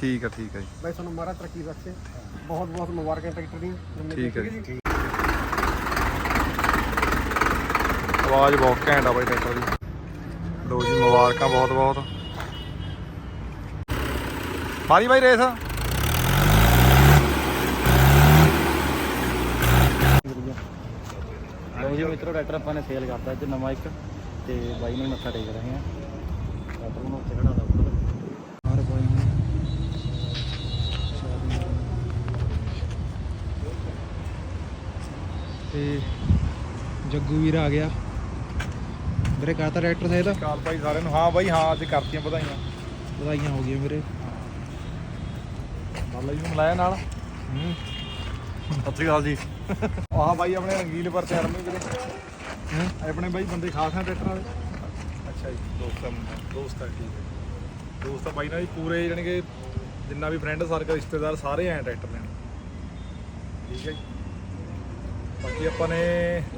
ਠੀਕ ਆ ਠੀਕ ਆ ਜੀ। ਬਾਈ ਤੁਹਾਨੂੰ ਮਾਰਾ ਤਰੱਕੀ ਬਖਸ਼ੇ। ਬਹੁਤ ਬਹੁਤ ਮੁਬਾਰਕਾਂ ਟਰੈਕਟਰ ਦੀਆਂ। ਠੀਕ ਹੈ ਜੀ। ਆਵਾਜ਼ ਬਹੁਤ ਘੈਂਟ ਆ ਬਾਈ ਟਰੈਕਟਰ ਦੀ। ਲੋ ਜੀ ਮੁਬਾਰਕਾਂ ਬਹੁਤ ਬਹੁਤ। ਮਾਰੀ ਬਾਈ ਰੇਸ। ਲਓ ਜੀ ਮਿੱਤਰੋ ਟਰੈਕਟਰ ਆਪਾਂ ਨੇ ਸੇਲ ਕਰਤਾ ਅੱਜ ਨਵਾਂ ਇੱਕ। ਤੇ ਬਾਈ ਨੂੰ ਮੱਥਾ ਟੇਕ ਰਹੇ ਹਾਂ। ਟਰੈਕਟਰ ਨੂੰ ਖੜਾ ਤੇ ਜੱਗੂ ਵੀਰ ਆ ਗਿਆ। ਵੀਰੇ ਕਰਤਾ ਟਰੈਕਟਰ ਸੇਲ ਕਾਲ ਬਾਈ ਸਾਰਿਆਂ ਨੂੰ। ਹਾਂ ਬਾਈ ਹਾਂ ਅੱਜ ਕਰਤੀਆਂ ਵਧਾਈਆਂ। ਵਧਾਈਆਂ ਹੋ ਗਈਆਂ ਵੀਰੇ। ਬਾਲਾ ਜੀ ਨੂੰ ਮਿਲਾਇਆ ਨਾਲ। ਹੂੰ। ਸਤਿ ਸ਼੍ਰੀ ਅਕਾਲ ਜੀ। ਆਹ ਬਾਈ ਆਪਣੇ ਰੰਗੀਲ ਪਰ ਤੇ ਅਰਮੀ ਵੀਰੇ। ਹਾਂ। ਆਪਣੇ ਬਾਈ ਬੰਦੇ ਖਾਸ ਆ ਟਰੈਕਟਰ ਵਾਲੇ ਅੱਛਾ ਜੀ ਦੋਸਤ ਦੋਸਤ ਆ ਠੀਕ ਹੈ। ਦੋਸਤ ਆ ਬਾਈ ਨਾਲ ਜੀ ਪੂਰੇ ਜਾਣੀ ਕਿ ਜਿੰਨਾ ਵੀ ਫਰੈਂਡ ਸਰਕਲ ਰਿਸ਼ਤੇਦਾਰ ਸਾਰੇ ਆਏ ਟਰੈਕਟਰ ਲੈਣ। ਠੀਕ ਹੈ ਜੀ। ਬਾਕੀ ਆਪਾਂ ਨੇ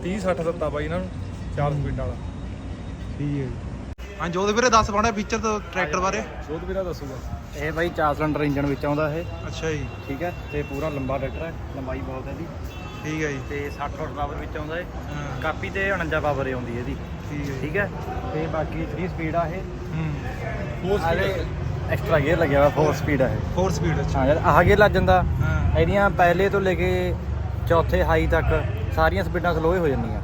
30 60 ਦਿੱਤਾ ਬਾਈ ਇਹਨਾਂ ਨੂੰ 4 ਸਪੀਡ ਵਾਲਾ। ਠੀਕ ਹੈ ਹਾਂ ਜੋਤ ਵੀਰੇ ਦੱਸ ਪਾਣਾ ਫੀਚਰ ਤੋਂ ਟਰੈਕਟਰ ਬਾਰੇ। ਜੋਤ ਵੀਰਾ ਦੱਸੂਗਾ। ਇਹ ਬਾਈ 4 ਸਿਲੰਡਰ ਇੰਜਨ ਵਿੱਚ ਆਉਂਦਾ ਇਹ। ਅੱਛਾ ਜੀ। ਠੀਕ ਹੈ ਤੇ ਪੂਰਾ ਲੰਬਾ ਟਰੈਕਟਰ ਹੈ ਲੰਬਾਈ ਬਹੁਤ ਹੈ ਇਹਦੀ। ਠੀਕ ਹੈ ਜੀ। ਤੇ 60 ਹਾਰਸ ਪਾਵਰ ਵਿੱਚ ਆਉਂਦਾ ਇਹ। ਹਾਂ, ਕਾਪੀ ਤੇ 49 ਪਾਵਰ ਆਉਂਦੀ ਇਹਦੀ। ਠੀਕ ਹੈ ਜੀ। ਠੀਕ ਹੈ ਤੇ ਬਾਕੀ 3 ਸਪੀਡ ਆ ਇਹ। ਹੂੰ। ਆਲੇ ਐਕਸਟਰਾ ਗੇਅਰ ਲੱਗਿਆ ਹੋਇਆ 4 ਸਪੀਡ ਆ ਇਹ। 4 ਸਪੀਡ ਅੱਛਾ। ਹਾਂ ਯਾਰ ਆਹ ਗੇਅਰ ਲੱਗ ਜਾਂਦਾ। ਹਾਂ। ਇਹਦੀਆਂ ਪਹਿਲੇ ਤੋਂ ਲੈ ਕੇ ਚੌਥੇ ਹਾਈ ਤੱਕ ਸਾਰੀਆਂ ਸਪੀਡਾਂ ਸਲੋ ਹੀ ਜਾਂਦੀਆਂ।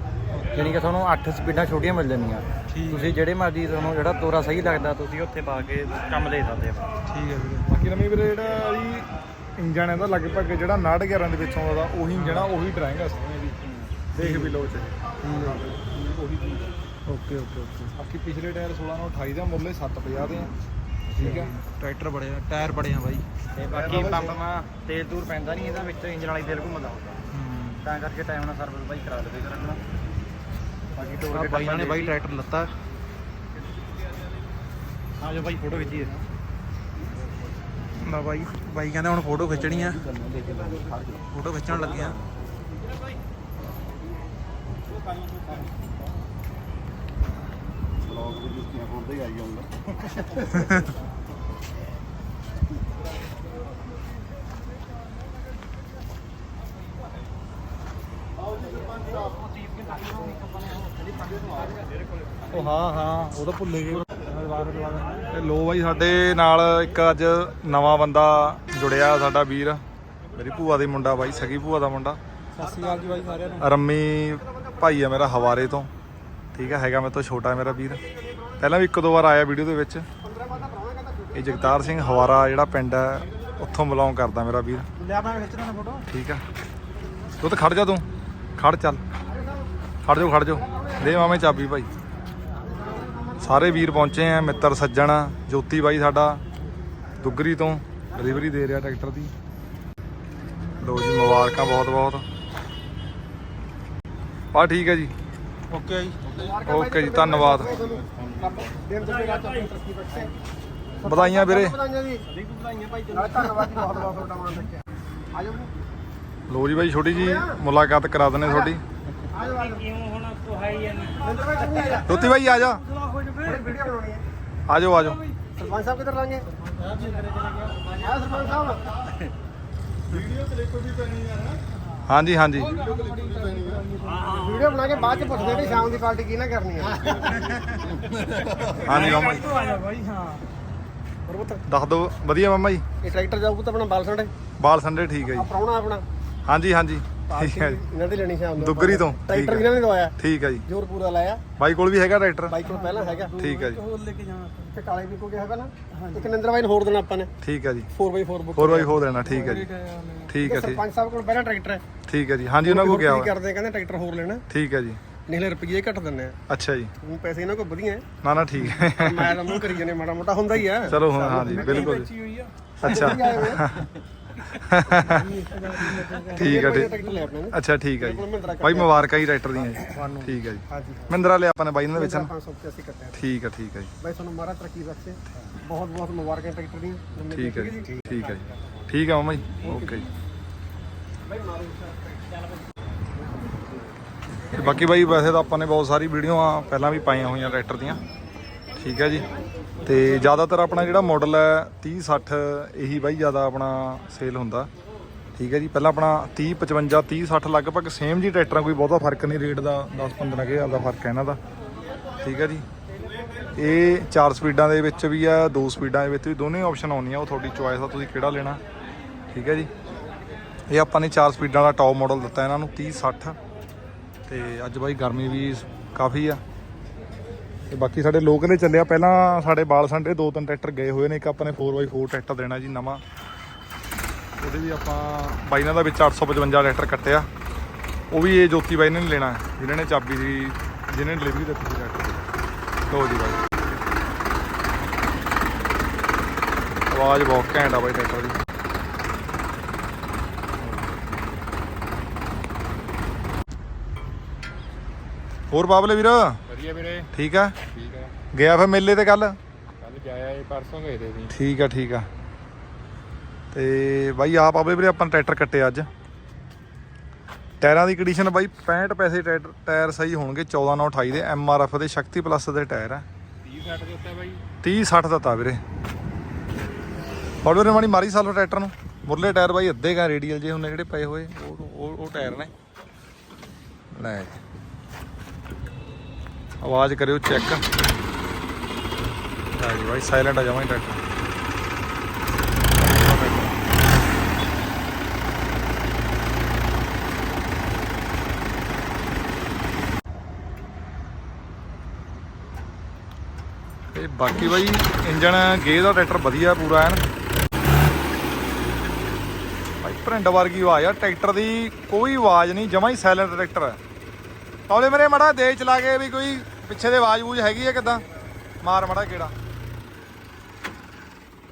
ਯਾਨੀ ਕਿ ਤੁਹਾਨੂੰ 8 ਸਪੀਡਾਂ ਛੋਟੀਆਂ ਮਿਲ ਜਾਂਦੀਆਂ। ਤੁਸੀਂ ਜਿਹੜੇ ਮਰਜ਼ੀ ਤੁਹਾਨੂੰ ਜਿਹੜਾ ਤੋਰਾ ਸਹੀ ਲੱਗਦਾ ਤੁਸੀਂ ਉੱਥੇ ਪਾ ਕੇ ਕੰਮ ਲੈ ਸਕਦੇ ਹੋ। ਠੀਕ ਹੈ ਵੀਰੇ। ਬਾਕੀ ਨਵੀਂ ਵੀਰੇ ਜਿਹੜਾ ਜੀ ਇੰਜਣ ਇਹਦਾ ਲਗਭਗ ਜਿਹੜਾ 69 11 ਦੇ ਵਿੱਚ ਆਉਂਦਾ ਉਹੀ ਇੰਜਣ ਆ ਉਹੀ ਡਰਾਇੰਗ ਆ ਦੀ ਦੇਖ ਵੀ ਲਓ ਚ ਉਹੀ ਚੀਜ਼ ਆ। Okay okay okay. ਬਾਕੀ ਪਿਛਲੇ ਟਾਇਰ 16 ਨੂੰ 28 ਦੇ ਮੁੱਲੇ 750 ਦੇ ਆ। ਠੀਕ ਆ ਟਰੈਕਟਰ ਬੜੇ ਆ ਟਾਇਰ ਬੜੇ ਆ ਬਾਈ। ਤੇ ਬਾਕੀ ਪੰਪ ਮਾ ਤੇਲ ਤੂਰ ਪੈਂਦਾ ਨਹੀਂ ਇਹਦਾ ਵਿੱਚ ਇੰਜਨ ਵਾਲੀ ਤੇਲ ਘੁੰਮਦਾ। ਹੁੰਦਾ ਤਾਂ ਕਰਕੇ ਟਾਈਮ ਨਾਲ ਸਰਵਿਸ ਬਾਈ ਕਰਾ ਦੇਵੇ ਕਰਨਾ ਬਾਕੀ ਆਹ ਟੋਰ ਬਾਈ ਨੇ ਬਾਈ ਟਰੈਕਟਰ ਲੱਤਾ। ਹਾਂ ਜੋ ਬਾਈ ਫੋਟੋ ਖਿੱਚੀ ਨਾ ਬਾਈ ਬਾਈ ਕਹਿੰਦੇ ਹੁਣ ਫੋਟੋ ਖਿੱਚਣੀ ਆ। ਫੋਟੋ ਖਿੱਚਣ ਲੱਗੇ ਆ ਉਹ ਹਾਂ ਹਾਂ ਉਹ ਤਾਂ ਭੁੱਲੇ ਗਏ। ਤੇ ਲੋ ਬਾਈ ਸਾਡੇ ਨਾਲ ਇੱਕ ਅੱਜ ਨਵਾਂ ਬੰਦਾ ਜੁੜਿਆ ਸਾਡਾ ਵੀਰ। ਮੇਰੀ ਭੂਆ ਦੇ ਮੁੰਡਾ ਬਾਈ ਸਗੀ ਭੂਆ ਦਾ ਮੁੰਡਾ। ਸਤਿ ਸ਼੍ਰੀ ਅਕਾਲ ਜੀ ਬਾਈ ਸਾਰਿਆਂ ਨੂੰ। ਰੰਮੀ ਭਾਈ ਆ ਮੇਰਾ ਹਵਾਰੇ ਤੋਂ। ਠੀਕ ਆ ਹੈਗਾ ਮੇਰੇ ਤੋਂ ਛੋਟਾ ਮੇਰਾ ਵੀਰ। ਪਹਿਲਾਂ ਵੀ ਇੱਕ ਦੋ ਵਾਰ ਆਇਆ ਵੀਡੀਓ ਦੇ ਵਿੱਚ। ਇਹ ਜਗਤਾਰ ਸਿੰਘ ਹਵਾਰਾ ਜਿਹੜਾ ਪਿੰਡ ਹੈ ਉੱਥੋਂ ਬਿਲੋਂਗ ਕਰਦਾ ਮੇਰਾ ਵੀਰ। ਲਿਆ ਮੈਂ ਖਿੱਚਣਾ ਫੋਟੋ ਠੀਕ ਆ। ਤੂੰ ਤਾਂ ਖੜ ਜਾ ਤੂੰ। ਖੜ ਚੱਲ। ਖੜ ਜਾ ਖੜ ਜਾ ਦੇ ਮਾਮੇ ਚਾਬੀ ਭਾਈ। ਸਾਰੇ ਵੀਰ ਪਹੁੰਚੇ ਆ ਮਿੱਤਰ ਸੱਜਣ ਜੋਤੀ ਬਾਈ ਸਾਡਾ ਦੁੱਗਰੀ ਤੋਂ ਡਿਲੀਵਰੀ ਦੇ ਰਿਹਾ ਟਰੈਕਟਰ ਦੀ। ਲੋ ਜੀ ਮੁਬਾਰਕਾਂ ਬਹੁਤ ਬਹੁਤ। ਆ ਠੀਕ ਹੈ ਜੀ। ਓਕੇ ਜੀ। ਓਕੇ ਜੀ ਧੰਨਵਾਦ। ਵਧਾਈਆਂ ਵੀਰੇ। ਲੋ ਜੀ ਬਾਈ ਛੋਟੀ ਜੀ ਮੁਲਾਕਾਤ ਕਰਾ ਦਨੇ ਤੁਹਾਡੀ ਆ ਜਾਓ ਕਿਉਂ ਹੁਣ ਤੋ ਹੈ ਹੀ ਨਹੀਂ ਭਾਈ ਤੂੰ ਵੀ ਆ ਜਾ ਜੋਤੀ ਬਾਈ ਆ ਜਾ। ਵੀਡੀਓ ਬਣਾਉਣੀ ਹੈ। ਆ ਜਾਓ ਆ ਜਾਓ ਸਰਪੰਚ ਸਾਹਿਬ ਕਿੱਧਰ ਲਾਂਗੇ ਆ ਸਰਪੰਚ ਸਾਹਿਬ। ਹਾਂਜੀ ਹਾਂਜੀ। ਵੀਡੀਓ ਬਣਾ ਕੇ ਬਾਅਦ ਚ ਪੁੱਛਦੇ ਵੀ ਸ਼ਾਮ ਦੀ ਪਾਰਟੀ ਕੀ ਨਾ ਕਰਨੀ ਹੈ ਹਾਂਜੀ ਮਾਮਾ ਜੀ। ਦੱਸ ਦਿਓ ਵਧੀਆ ਮਾਮਾ ਜੀ। ਇਹ ਟਰੈਕਟਰ ਜਾਊਗਾ ਤਾਂ ਆਪਣਾ ਬਾਲ ਸੰਡੇ? ਬਾਲ ਸੰਡੇ ਠੀਕ ਹੈ ਆ ਜੀ। ਆਪਣਾ। ਹਾਂਜੀ ਹਾਂਜੀ। ਪਾਰਟੀ ਠੀਕ ਹੈ ਜੀ। ਇਹਨਾਂ ਦੀ ਲੈਣੀ ਸ਼ਾਮ ਨੂੰ। ਦੁੱਗਰੀ ਤੋਂ, ਟਰੈਕਟਰ ਠੀਕ ਹੈ। ਇਹਨਾਂ ਨੇ ਦਵਾਇਆ ਠੀਕ ਹੈ ਜੀ। ਜੋਰ ਪੂਰਾ ਲਾਇਆ। ਬਾਈ ਕੋਲ ਵੀ ਹੈਗਾ ਟਰੈਕਟਰ? ਬਾਈਕ ਕੋਲ ਪਹਿਲਾਂ ਹੈਗਾ। ਠੀਕ ਹੈ ਜੀ। ਹੋਰ ਲੈ ਕੇ ਜਾਣਾ। ਤੇ ਕਾਲੇ ਵੀ ਕੋ ਗਿਆ ਪਹਿਲਾਂ। ਇੱਕ ਨੰਦਰ ਬਾਈ ਨੂੰ ਹੋਰ ਦੇਣਾ ਆਪਾਂ ਨੇ। ਠੀਕ ਹੈ ਜੀ। 4x4 ਬੁੱਕ ਹੋਰ ਬਾਈ ਹੋ। ਦੇਣਾ ਠੀਕ ਹੈ ਜੀ। ਠੀਕ ਹੈ ਠੀਕ ਸਰਪੰਚ ਸਾਹਿਬ ਕੋਲ ਪਹਿਲਾਂ ਟਰੈਕਟਰ ਹੈ। ਠੀਕ ਹੈ ਜੀ। ਹਾਂਜੀ ਉਹਨਾਂ ਕੋਲ ਗਿਆ ਕੀ ਵਾ। ਕਰਦੇ ਆ, ਕਹਿੰਦੇ ਟਰੈਕਟਰ ਹੋਰ ਲੈਣਾ। ਠੀਕ ਹੈ ਜੀ। ਨਿਕਲੇ ਰੁਪਈਏ ਘੱਟ ਦਿੰਨੇ ਆ। ਅੱਛਾ ਜੀ। ਪੈਸੇ ਇਹਨਾਂ ਕੋਲ ਵਧੀਆ ਹੈ। ਨਾ ਨਾ ਠੀਕ ਹੈ। ਮੈਂ ਤਾਂ ਮੂੰਹ ਕਰੀ ਜਾਂਦੇ ਮਾੜਾ ਮੋਟਾ ਹੁੰਦਾ ਹੀ ਆ। ਚਲੋ ਹਾਂ ਬਿਲਕੁਲ ਅੱਛਾ। ਠੀਕ ਨੇ। ਅੱਛਾ ਠੀਕ ਹੈ ਜੀ। ਬਾਈ ਮੁਬਾਰਕਾਂ ਜੀ ਟਰੈਕਟਰ ਦੀਆਂ ਜੀ। ਠੀਕ ਹੈ ਜੀ। ਮਹਿੰਦਰਾ ਲਿਆ ਆਪਾਂ ਨੇ ਬਾਈ ਇਹਨਾਂ ਦੇ ਵਿੱਚ 585 ਕੱਟਿਆ ਠੀਕ ਹੈ ਠੀਕ ਹੈ ਜੀ। ਬਾਈ ਤੁਹਾਨੂੰ ਮਾਰਾ ਤਰੱਕੀ ਬਖਸ਼ੇ। ਬਹੁਤ ਬਹੁਤ ਮੁਬਾਰਕਾਂ ਟਰੈਕਟਰ ਦੀਆਂ। ਠੀਕ ਹੈ ਜੀ ਠੀਕ ਹੈ ਜੀ। ਠੀਕ ਹੈ ਮਾਮਾ ਜੀ। ਓਕੇ ਜੀ। ਬਾਕੀ ਬਾਈ ਵੈਸੇ ਤਾਂ ਆਪਾਂ ਨੇ ਬਹੁਤ ਸਾਰੀ ਵੀਡੀਓਆਂ ਪਹਿਲਾਂ ਵੀ ਪਾਈਆਂ ਹੋਈਆਂ ਟਰੈਕਟਰ ਦੀਆਂ। ਠੀਕ ਹੈ ਜੀ। ਤੇ ਜ਼ਿਆਦਾਤਰ ਆਪਣਾ ਜਿਹੜਾ ਮਾਡਲ ਹੈ 30 60 ਇਹੀ ਬਾਈ ਜ਼ਿਆਦਾ ਆਪਣਾ ਸੇਲ ਹੁੰਦਾ। ਠੀਕ ਹੈ ਜੀ। ਪਹਿਲਾਂ ਆਪਣਾ 30 55 30 60 ਲਗਭਗ ਸੇਮ ਜੀ ਟਰੈਕਟਰਾਂ, ਕੋਈ ਬਹੁਤਾ ਫ਼ਰਕ ਨਹੀਂ ਰੇਟ ਦਾ 10 15 ਕੇ ਹਜ਼ਾਰ ਦਾ ਫ਼ਰਕ ਹੈ ਇਹਨਾਂ ਦਾ। ਠੀਕ ਹੈ ਜੀ। ਇਹ ਚਾਰ ਸਪੀਡਾਂ ਦੇ ਵਿੱਚ ਵੀ ਆ ਦੋ ਸਪੀਡਾਂ ਦੇ ਵਿੱਚ ਵੀ ਦੋਨੇ ਆਪਸ਼ਨ ਆਉਂਦੀਆਂ, ਉਹ ਤੁਹਾਡੀ ਚੁਆਇਸ ਆ, ਤੁਸੀਂ ਕਿਹੜਾ ਲੈਣਾ। ਠੀਕ ਹੈ ਜੀ। ਇਹ ਆਪਾਂ ਨੇ ਚਾਰ ਸਪੀਡਾਂ ਦਾ ਟੌਪ ਮਾਡਲ ਦਿੱਤਾ ਇਹਨਾਂ ਨੂੰ 30 60 ਤੇ ਅੱਜ ਬਾਈ ਗਰਮੀ ਵੀ ਕਾਫੀ ਆ। ਤੇ ਬਾਕੀ ਸਾਡੇ ਲੋਕ ਲੋਕਲੇ ਚੱਲਿਆ। ਪਹਿਲਾਂ ਸਾਡੇ ਬਾਲ ਸੰਡੇ ਦੋ ਤਿੰਨ ਟਰੈਕਟਰ ਗਏ ਹੋਏ ਨੇ ਇੱਕ ਆਪਾਂ ਨੇ 4x4 ਟਰੈਕਟਰ ਦੇਣਾ ਜੀ ਨਵਾਂ। ਉਹਦੇ ਵੀ ਆਪਾਂ ਬਾਈ ਨਾਲ ਦਾ ਵਿੱਚ 855 ਟਰੈਕਟਰ ਕੱਟਿਆ। ਉਹ ਵੀ ਇਹ ਜੋਤੀ ਬਾਈ ਨੇ ਨੀ ਲੈਣਾ ਹੈ, ਜਿਨ੍ਹਾਂ ਨੇ ਚਾਬੀ ਦੀ ਜਿਹਨੇ ਡਿਲੀਵਰੀ ਦਿੱਤੀ ਸੀ ਟਰੈਕਟਰ ਦੀ। ਜੀ ਬਾਈ। ਆਵਾਜ਼ ਬਹੁਤ ਘੈਂਟ ਆ ਬਾਈ ਟਰੈਕਟਰ ਦੀ। ਹੋਰ ਬਾਬਲੇ ਵੀਰ। ਵਧੀਆ ਵੀਰੇ। ਠੀਕ ਆ? ਠੀਕ ਆ। ਗਿਆ ਫਿਰ ਮੇਲੇ ਤੇ ਕੱਲ ਕੱਲ ਜਾਇਆ ਇਹ ਪਰਸੋਂ ਗਏ ਤੇ ਅਸੀਂ। ਠੀਕ ਆ ਠੀਕ ਆ। ਤੇ ਬਾਈ ਆਪ ਆਵੇ ਵੀਰੇ ਆਪਾਂ ਟਰੈਕਟਰ ਕੱਟੇ ਅੱਜ। ਟਾਇਰਾਂ ਦੀ ਕੰਡੀਸ਼ਨ ਬਾਈ 65 ਪੈਸੇ ਟਾਇਰ ਟਾਇਰ ਸਹੀ ਹੋਣਗੇ 14 ਨਾਲ 28 ਦੇ ਐਮ ਆਰ ਐਫ ਦੇ ਸ਼ਕਤੀ ਪਲੱਸ ਦੇ ਟਾਇਰ ਆ। 30 60 ਦੇ ਉੱਤੇ ਬਾਈ। 30 60 ਦਾ ਤਾ ਵੀਰੇ। ਨੇ ਮਾੜੀ ਮਾਰੀ ਸਾਲੋ ਟਰੈਕਟਰ ਨੂੰ। ਮੁਰਲੇ ਟਾਇਰ ਬਾਈ ਅੱਧੇ ਕਾ ਰੇਡੀਅਲ ਜੇ ਹੁੰਨੇ ਜਿਹੜੇ ਪਏ ਹੋਏ। ਉਹ ਉਹ ਉਹ ਟਾਇਰ ਨੇ। ਲੈ। ਜੀ। ਆਵਾਜ਼ ਕਰਿਓ ਚੈੱਕ ਲੈ ਜੀ ਬਾਈ ਸਾਇਲੈਂਟ ਆ ਜਾਵਾਂ ਟਰੈਕਟਰ ਤੇ ਬਾਕੀ ਬਾਈ ਇੰਜਨ ਗੇ ਦਾ ਟਰੈਕਟਰ ਵਧੀਆ ਪੂਰਾ ਐਨ। ਬਾਈ, ਭਰਿੰਡ ਵਰਗੀ ਆਵਾਜ਼ ਆ ਟਰੈਕਟਰ ਦੀ ਕੋਈ ਆਵਾਜ਼ ਨਹੀਂ, ਜਮਾ ਹੀ ਸਾਇਲੈਂਟ ਟਰੈਕਟਰ ਹੈ ਤੌਲੇ ਮੇਰੇ ਮੜਾ ਦੇ ਚਲਾ ਕੇ ਵੀ ਕੋਈ ਪਿੱਛੇ ਦੇ ਆਵਾਜ਼ ਬੂਝ ਹੈਗੀ ਹੈ ਕਿਦਾਂ? ਮਾਰ ਮੜਾ ਕਿਹੜਾ?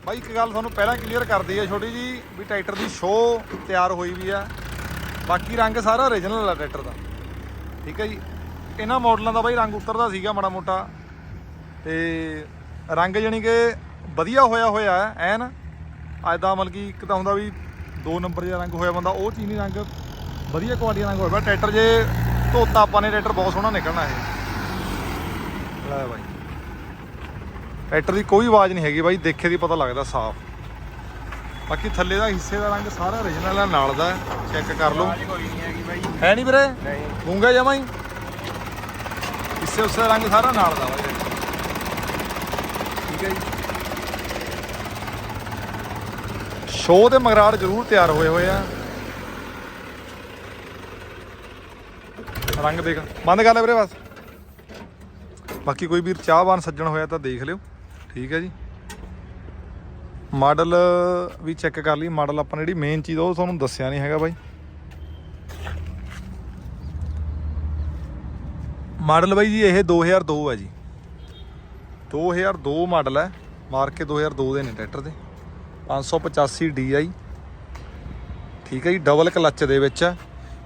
ਬਾਈ, ਇੱਕ ਗੱਲ ਤੁਹਾਨੂੰ ਪਹਿਲਾਂ ਕਲੀਅਰ ਕਰਦੀ ਹੈ ਛੋਟੀ ਜੀ, ਵੀ ਟਰੈਕਟਰ ਦੀ ਸ਼ੋ ਤਿਆਰ ਹੋਈ ਵੀ ਆ। ਬਾਕੀ ਰੰਗ ਸਾਰਾ origignal ਆ ਟਰੈਕਟਰ ਦਾ। ਠੀਕ ਹੈ ਜੀ? ਇਹਨਾਂ ਮਾਡਲਾਂ ਦਾ ਬਾਈ ਰੰਗ ਉਤਰਦਾ ਸੀਗਾ ਮਾੜਾ ਮੋਟਾ। ਤੇ ਰੰਗ ਜਾਨੀ ਕਿ ਵਧੀਆ ਹੋਇਆ ਹੋਇਆ ਹੈ, ਐਨ। ਅੱਜ ਦਾ ਮਤਲਬ ਕਿ ਇੱਕ ਤਾਂ ਹੁੰਦਾ ਵੀ ਦੋ ਨੰਬਰ ਜਿਹਾ ਰੰਗ ਹੋਇਆ ਬੰਦਾ, ਉਹ ਚੀਜ਼ ਨਹੀਂ ਰੰਗ। ਵਧੀਆ ਕੁਆਲਿਟੀ ਦਾ ਰੰਗ ਹੋਇਆ ਟਰੈਕਟਰ ਜੇ ਧੋਤਾ ਆਪਾਂ ਨੇ, ਟਰੈਕਟਰ ਬਹੁਤ ਸੋਹਣਾ ਨਿਕਲਣਾ ਇਹ। ਲੈ ਬਾਈ। ਟਰੈਕਟਰ ਦੀ ਕੋਈ ਆਵਾਜ਼ ਨਹੀਂ ਹੈਗੀ ਬਾਈ ਦੇਖੇ ਦੀ ਪਤਾ ਲੱਗਦਾ ਸਾਫ਼। ਬਾਕੀ ਥੱਲੇ ਦਾ ਹਿੱਸੇ ਦਾ ਰੰਗ ਸਾਰਾ origignal ਹੈ ਨਾਲ ਦਾ ਚੈੱਕ ਕਰ ਲਓ। ਕੋਈ ਨਹੀਂ ਹੈਗੀ ਬਾਈ। ਹੈ ਨਹੀਂ ਵੀਰੇ? ਨਹੀਂ। ਗੂੰਗਾ ਜਮਾ ਹੀ। ਇਸੇ ਉਸੇ ਰੰਗ ਸਾਰਾ ਨਾਲ ਦਾ ਵਾ ਠੀਕ ਹੈ ਜੀ। ਸ਼ੋਅ ਤੇ ਮਗਰਾੜ ਜ਼ਰੂਰ ਤਿਆਰ ਹੋਏ ਹੋਏ ਆ। ਰੰਗ ਦੇਖ। ਬੰਦ ਕਰ ਲੈ ਵੀਰੇ ਬਸ। ਬਾਕੀ ਕੋਈ ਵੀਰ ਚਾਹਵਾਨ ਸੱਜਣ ਹੋਇਆ ਤਾਂ ਦੇਖ ਲਿਓ। ਠੀਕ ਹੈ ਜੀ। ਮਾਡਲ ਵੀ ਚੈੱਕ ਕਰ ਲਈ। ਮਾਡਲ ਆਪਾਂ ਜਿਹੜੀ ਮੇਨ ਚੀਜ਼ ਉਹ ਤੁਹਾਨੂੰ ਦੱਸਿਆ ਨਹੀਂ ਹੈਗਾ ਬਾਈ। ਮਾਡਲ ਬਾਈ ਜੀ, ਇਹ 2002 ਹੈ ਜੀ। 2002 ਮਾਡਲ ਹੈ। ਮਾਰ ਕੇ 2002 ਦੇ ਨੇ ਟਰੈਕਟਰ ਦੇ। 585 DI ਠੀਕ ਹੈ ਜੀ। ਡਬਲ ਕਲੱਚ ਦੇ ਵਿੱਚ ਹੈ।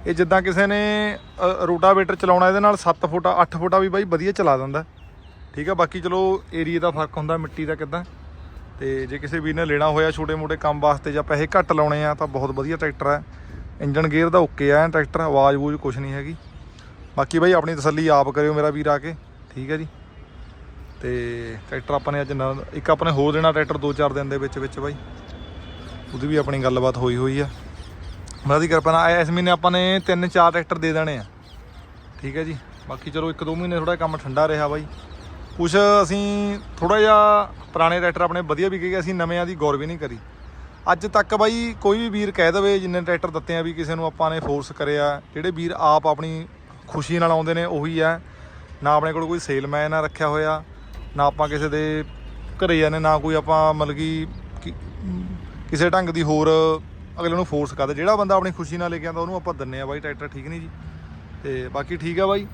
ਇਹ ਜਿੱਦਾਂ ਕਿਸੇ ਨੇ ਰੋਟਾਵੇਟਰ ਚਲਾਉਣਾ, ਇਹਦੇ ਨਾਲ 7 ਫੁੱਟ 8 ਫੁੱਟਾ ਵੀ ਬਾਈ ਵਧੀਆ ਚਲਾ ਦਿੰਦਾ। ਠੀਕ ਆ, ਬਾਕੀ ਚਲੋ ਏਰੀਆ ਦਾ ਫ਼ਰਕ ਹੁੰਦਾ, ਮਿੱਟੀ ਦਾ ਕਿਦਾਂ। ਤੇ ਜੇ ਕਿਸੇ ਵੀਰ ਨੇ ਲੈਣਾ ਹੋਇਆ ਛੋਟੇ-ਮੋਟੇ ਕੰਮ ਵਾਸਤੇ ਜਾਂ ਪੈਸੇ ਘੱਟ ਲਾਉਣੇ ਆ, ਤਾਂ ਬਹੁਤ ਵਧੀਆ ਟਰੈਕਟਰ ਹੈ ਇੰਜਨ ਗੇਅਰ ਦਾ ਓਕੇ ਆ ਟਰੈਕਟਰ, ਆਵਾਜ਼ ਬੂਝ ਕੁਝ ਨਹੀਂ ਹੈਗੀ। ਬਾਕੀ ਬਾਈ ਆਪਣੀ ਤਸੱਲੀ ਆਪ ਕਰਿਓ ਮੇਰਾ ਵੀਰ ਆ ਕੇ, ਠੀਕ ਹੈ ਜੀ। ਤੇ ਟਰੈਕਟਰ ਆਪਾਂ ਨੇ ਅੱਜ ਨਵਾਂ- ਇੱਕ ਆਪਣੇ ਹੋਰ ਦੇਣਾ ਟਰੈਕਟਰ 2-4 ਦਿਨ ਦੇ ਵਿੱਚ ਵਿੱਚ ਬਾਈ। ਉਹਦੀ ਵੀ ਆਪਣੀ ਗੱਲਬਾਤ ਹੋਈ ਹੋਈ ਆ। ਮੈਂ ਦੀ ਕਿਰਪਾ ਨਾਲ। ਇਸ ਮਹੀਨੇ ਆਪਾਂ ਨੇ 3-4 ਟਰੈਕਟਰ ਦੇ ਦੇਣੇ ਆ। ਠੀਕ ਹੈ ਜੀ। ਬਾਕੀ ਚਲੋ 1-2 ਮਹੀਨੇ ਥੋੜਾ ਕੰਮ ਠੰਡਾ ਰਿਹਾ ਬਾਈ। ਕੁਛ ਅਸੀਂ ਥੋੜਾ ਜਿਹਾ ਪੁਰਾਣੇ ਟਰੈਕਟਰ ਆਪਣੇ ਵਧੀਆ ਵੀ ਗਏ ਅਸੀਂ ਨਵਿਆਂ ਦੀ ਗੌਰ ਵੀ ਨਹੀਂ ਕਰੀ। ਅੱਜ ਤੱਕ ਬਾਈ ਕੋਈ ਵੀ ਵੀਰ ਕਹਿ ਦਵੇ ਜਿੰਨੇ ਟਰੈਕਟਰ ਦਿੱਤੇ ਆ ਵੀ ਕਿਸੇ ਨੂੰ ਆਪਾਂ ਨੇ ਫੋਰਸ ਕਰਿਆ, ਜਿਹੜੇ ਵੀਰ ਆਪ ਆਪਣੀ ਖੁਸ਼ੀ ਨਾਲ ਆਉਂਦੇ ਨੇ, ਉਹੀ ਆ। ਨਾ ਆਪਣੇ ਕੋਲ ਕੋਈ ਸੇਲਮੈਨ ਆ ਰੱਖਿਆ ਹੋਇਆ, ਨਾ ਆਪਾਂ ਕਿਸੇ ਦੇ ਘਰੇ ਜਾਂਦੇ ਨਾ ਕੋਈ ਆਪਾਂ ਮਤਲਬ ਕਿ- ਕਿਸੇ ਢੰਗ ਦੀ ਹੋਰ ਅਗਲੇ ਨੂੰ ਫੋਰਸ ਕਰਦੇ ਜਿਹੜਾ ਬੰਦਾ ਆਪਣੀ ਖੁਸ਼ੀ ਨਾਲ ਲੈ ਕੇ ਆਉਂਦਾ, ਉਹਨੂੰ ਆਪਾਂ ਦਿੰਨੇ ਆ ਬਾਈ, ਟਰੈਕਟਰ ਠੀਕ ਨਹੀਂ ਜੀ। ਤੇ ਬਾਕੀ ਠੀਕ ਆ ਬਾਈ।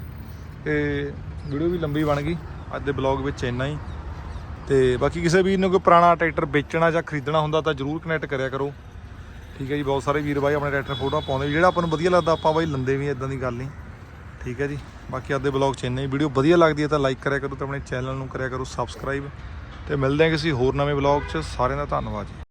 ਤੇ ਵੀਡੀਓ ਵੀ ਲੰਬੀ ਬਣ ਗਈ। ਅੱਜ ਦੇ ਬਲੌਗ ਵਿੱਚ ਇੰਨਾ ਹੀ। ਤੇ ਬਾਕੀ ਕਿਸੇ ਵੀਰ ਨੂੰ ਕੋਈ ਪੁਰਾਣਾ ਟਰੈਕਟਰ ਵੇਚਣਾ ਜਾਂ ਖਰੀਦਣਾ ਹੁੰਦਾ ਤਾਂ ਜਰੂਰ ਕਨੈਕਟ ਕਰਿਆ ਕਰੋ। ਠੀਕ ਹੈ ਜੀ, ਬਹੁਤ ਸਾਰੇ ਵੀਰ ਬਾਈ ਆਪਣੇ ਟਰੈਕਟਰ ਫੋਟੋਆਂ ਪਾਉਂਦੇ ਜਿਹੜਾ ਆਪਾਂ ਨੂੰ ਵਧੀਆ ਲੱਗਦਾ ਆਪਾਂ ਬਾਈ ਲੰਦੇ ਵੀ ਇਦਾਂ ਦੀ ਗੱਲ ਨਹੀਂ। ਠੀਕ ਹੈ ਜੀ, ਬਾਕੀ ਅੱਜ ਦੇ ਬਲੌਗ 'ਚ ਇੰਨਾ ਹੀ। ਵੀਡੀਓ ਵਧੀਆ ਲੱਗਦੀ ਹੈ ਤਾਂ ਲਾਈਕ ਕਰਿਆ ਕਰੋ ਤੇ ਆਪਣੇ ਚੈਨਲ ਨੂੰ ਕਰਿਆ ਕਰੋ ਸਬਸਕ੍ਰਾਈਬ ਤੇ ਮਿਲਦੇ ਹਾਂ ਕਿਸੇ ਹੋਰ ਨਵੇਂ ਬਲੌਗ 'ਚ। ਸਾਰਿਆਂ ਦਾ ਧੰਨਵਾਦ ਜੀ।